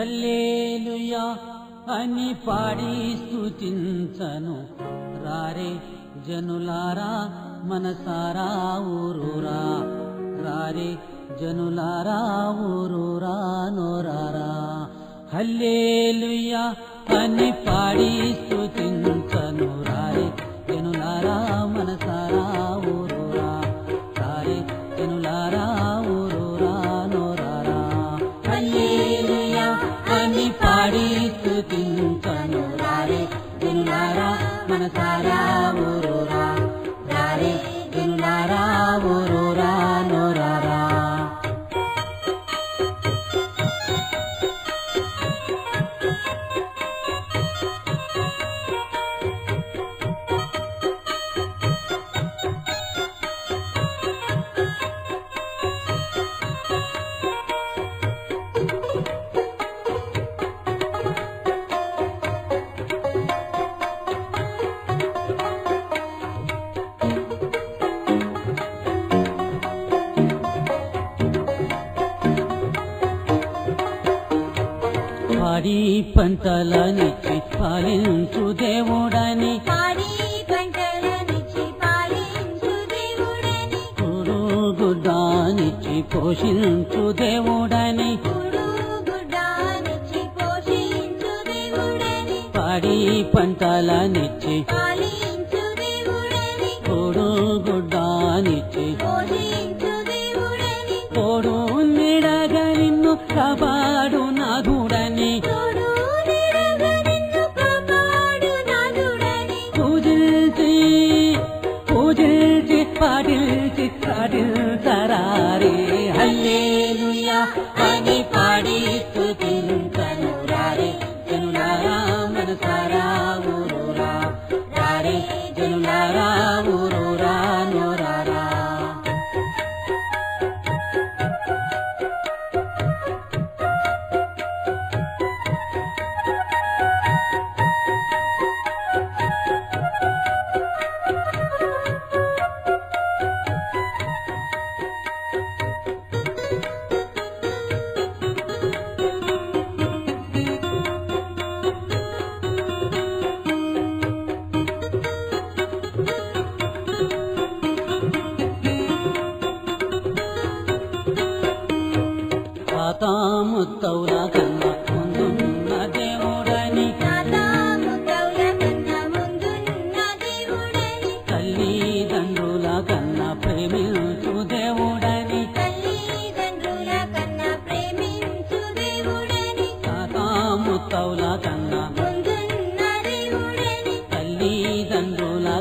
ल्ले అని పాడి सुिन् రారే జనులారా మనసారా ఊరురా రారే జనులారా ఊరురా నోరారా उरूरा అని పాడి हल्ले Tara. పాడి పంటలనిచ్చి పాలించు దేవుడని. కుడు గుడ్డానిచ్చి పోషించు దేవుడని. పాడి పంటలనిచ్చి పాలి गुरुरा तारे गुरु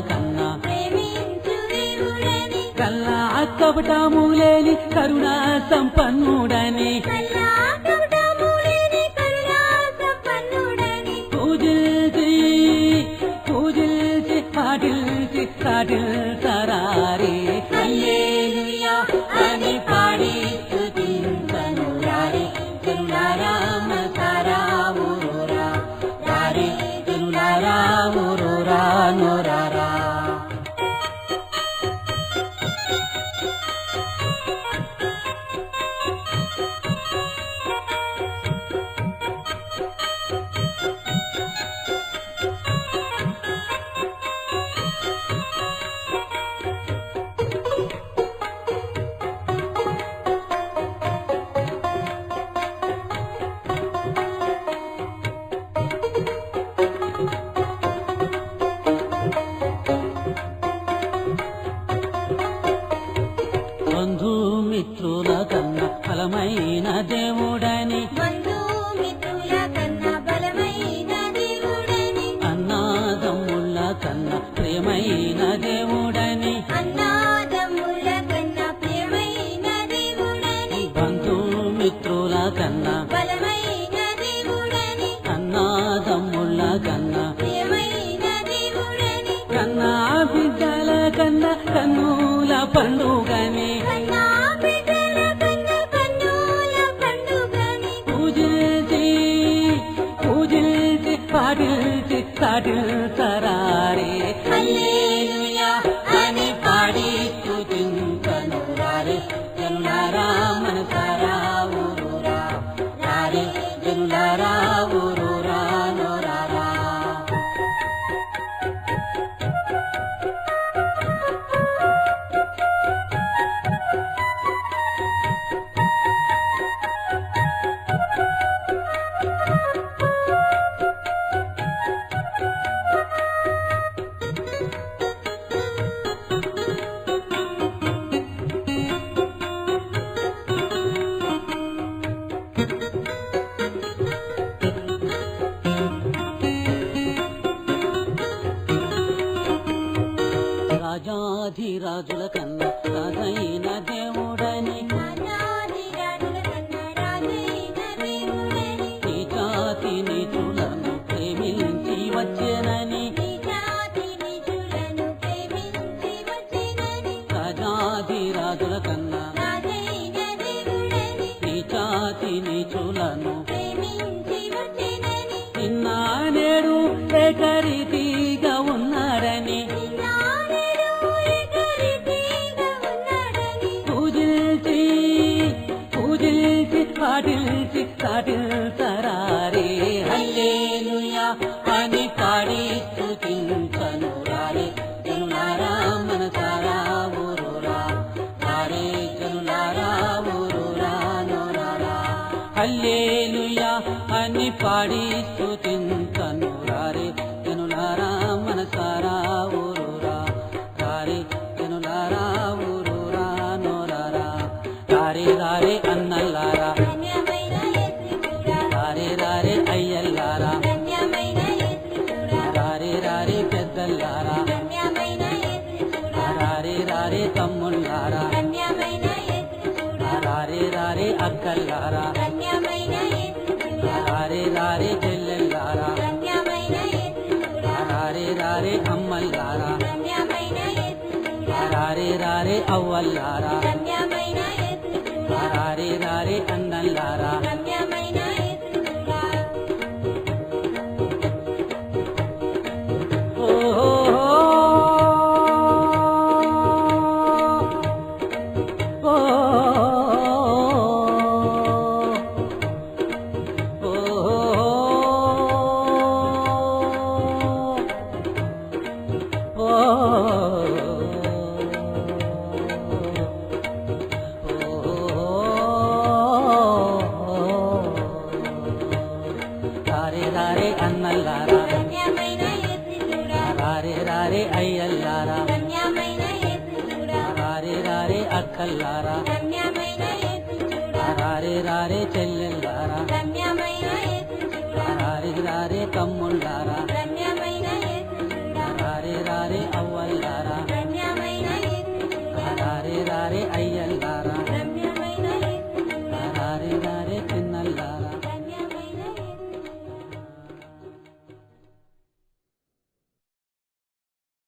కన్నా కల్లా అక్కబట మూలేని కరుణా సంపన్నుడని పూజిల్చి పూజిల్చి పాటిల్చి సాటిల్ తరారే అని పాడి బంధు మిత్రుల కన్నా బలమైన దేవుడని. అన్నాదమ్ముళ్ళ కన్నా ప్రేమైన దేవుడని. கடல் నరులను నిన్న నేడు ఏకరీతిగా ఉన్నారని పూజిల్చి పూజిల్చి పాటిల్చి కాటిల్తా पाडी ीपा రారే అమ్మల్లారా రారే. రారే అవ్వల్లారా రారే. రారే అన్నల్లారా రారే రారే అయ్యల్లారా రారే రారే అక్కల్లారా రారే రారే చెల్లెల్లారా రారే రారే తమ్ముళ్ళారా రారే రారే అవ్వల్లారా